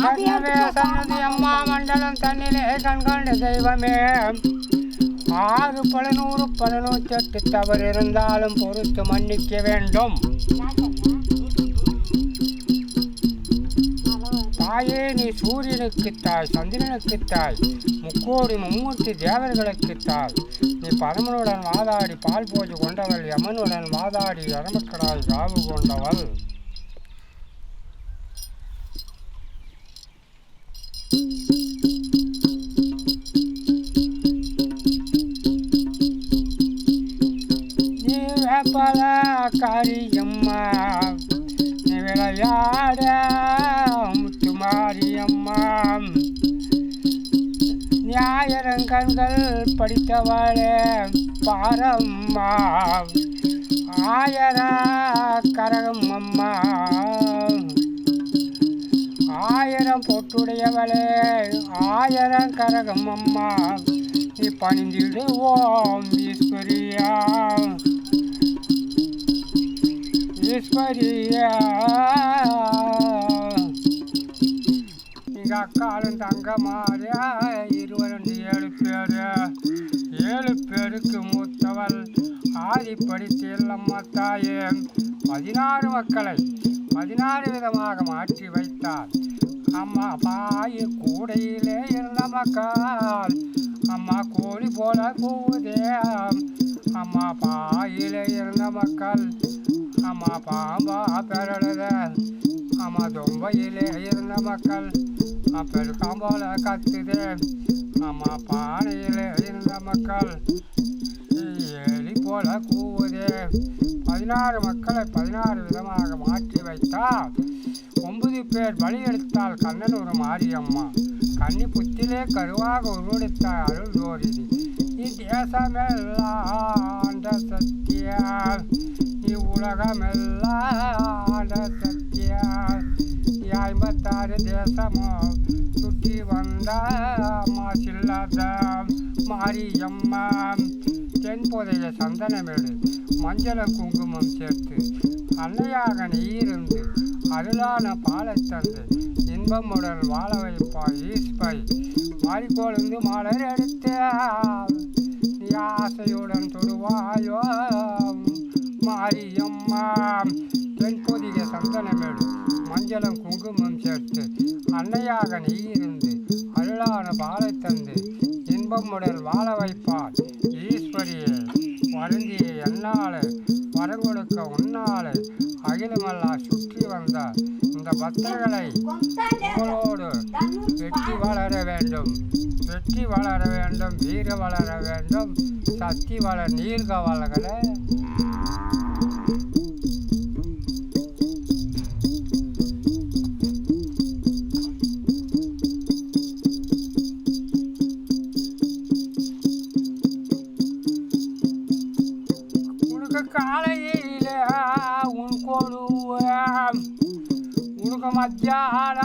சன்னதி அம்மா மண்டலம் தன்னிலே கண்கண்ட தெய்வமே. ஆறு பலநூறு பதினூற்றெட்டு தவறு இருந்தாலும் பொறுத்து மன்னிக்க வேண்டும். தாயே நீ சூரியனுக்கு தாய் சந்திரனுக்கு தாய் முக்கோடி மும்மூர்த்தி தேவர்களுக்கு தாய். நீ பரமனுடன் வாதாடி பால் போஜு கொண்டவள் யமனுடன் வாதாடி அரமக்கடாய் காவு கொண்டவள். பல வேப்பல காரியம்மா நீ விளையாட முத்துமாரியம்மா. ஞாயிறங்கண்கள் படித்தவளே பாரம்மா. ஆயரா கரகம் அம்மா ஆயிரம் பொட்டுடையவளே ஆயிரம் கரகம் அம்மா. நீ பணிந்திடுவோம் ஈஸ்வரியா. ஈஸ்வரியா. எங்க அக்காலும் தங்க மாறியா இருவரும் ஏழு பேர். ஏழு பேருக்கு மூத்தவள் ஆதிப்படி செல்லம்மா தாயே. பதினாறு மக்களை பதினாறு விதமாக மாற்றி வைத்தார். அம்மா பாய் கூடையிலே இருந்த மக்கள் அம்மா கோழி போல கூவுதே. அம்மா பாயிலே இருந்த மக்கள் அம்மா பாம்பா பெருளுத அம்மா தொம்பையிலே இருந்த மக்கள் பெருக்காம் போல அம்மா பானையிலே இருந்த மக்கள் போல கூவுது. பதினாறு மக்களை பதினாறு விதமாக மாற்றி வைத்தால் ஒன்பது பேர் பலி எடுத்தால் கண்ணன் ஒரு மாரியம்மா. கன்னி புத்திலே கருவாக உருவெடுத்தாய் அருள் ஜோதிதி. நீ தேசமெல்லாம் சத்தியா நீ உலகமெல்லாம் சத்தியா ஐம்பத்தாறு தேசமும் சுற்றி வந்த மாறி எம்மா தென்போதைய சந்தனமேடு மஞ்சள குங்குமம் சேர்த்து அன்னையாக நீயிருந்து அருளான பாலை தந்து இன்பமுடன் வாழ வைப்பாய் ஈஸ்பை மாறிக்கோளுந்து மலர் எடுத்து நீ ஆசையுடன் தொடுவாயோ மாரியம்மா தென்பொதிய சந்தனமேடு மஞ்சளம் குங்குமம் சேர்த்து அன்னையாக நீ இருந்து அருளான பாலை தந்து இன்பமுடன் வாழ வைப்பார். ஈஸ்வரியே வருந்திய என்னாலே வரங்கொடுக்க உன்னாலே அகிலமெல்லாம் சுற்றி வந்த இந்த பக்தர்களை உங்களோடு வெற்றி வளர வேண்டும். வெற்றி வளர வேண்டும் வீர வளர வேண்டும். சக்தி வள நீர்க வளர்களே உனக்கு மத்தியான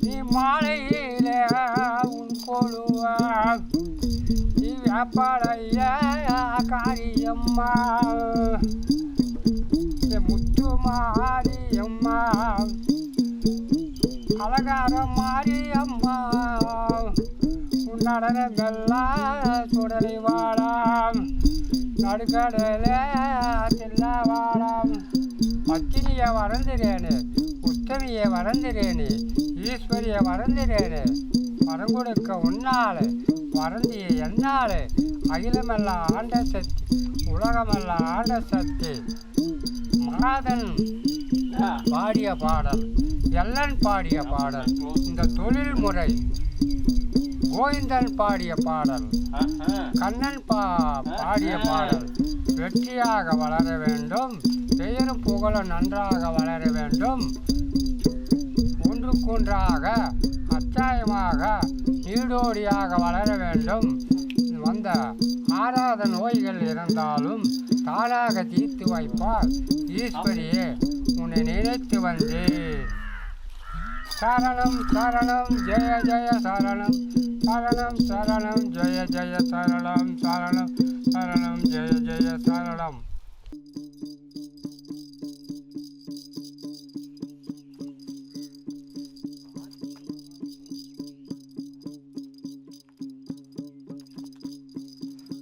நீ மாலையில உன் கொழுவம் நீ வேப்பாடைய காரியம்மா. முத்து மாரியம்மா அலகார மாரியம்மா. உன் நடனமெல்லாம் சுடலை வாழாம் நடுக்கடல தில்ல வாழாம் அக்கினியை வறந்துறேனு உத்தமியை வறந்துறேனு ஈஸ்வரியை வரைந்திரேனு வரம் கொடுக்க உன்னாலே வறந்திய என்னாலே அகிலமெல்லாம் ஆண்ட சக்தி உலகமெல்லாம் ஆண்ட சக்தி. மாதன் பாடிய பாடல் எல்லன் பாடிய பாடல் இந்த தொழில் முறை கோவிந்தன் பாடிய பாடல் கண்ணன் பா பாடிய பாடல் வெற்றியாக வளர வேண்டும். புகழும் நன்றாக வளர வேண்டும். ஒன்றுக்கொன்றாக அச்சாயமாக நீடோடியாக வளர வேண்டும். வந்த ஆறாத நோய்கள் இருந்தாலும் தானாக தீர்த்து வைப்பார். ஈஸ்வரியே உன்னை நினைத்து வந்தேன். சரணம் சரணம் ஜெய ஜெய சரணம். சரணம் சரணம் ஜெய ஜெய சரணம். சரணம் சரணம் ஜெய ஜெய சரணம்.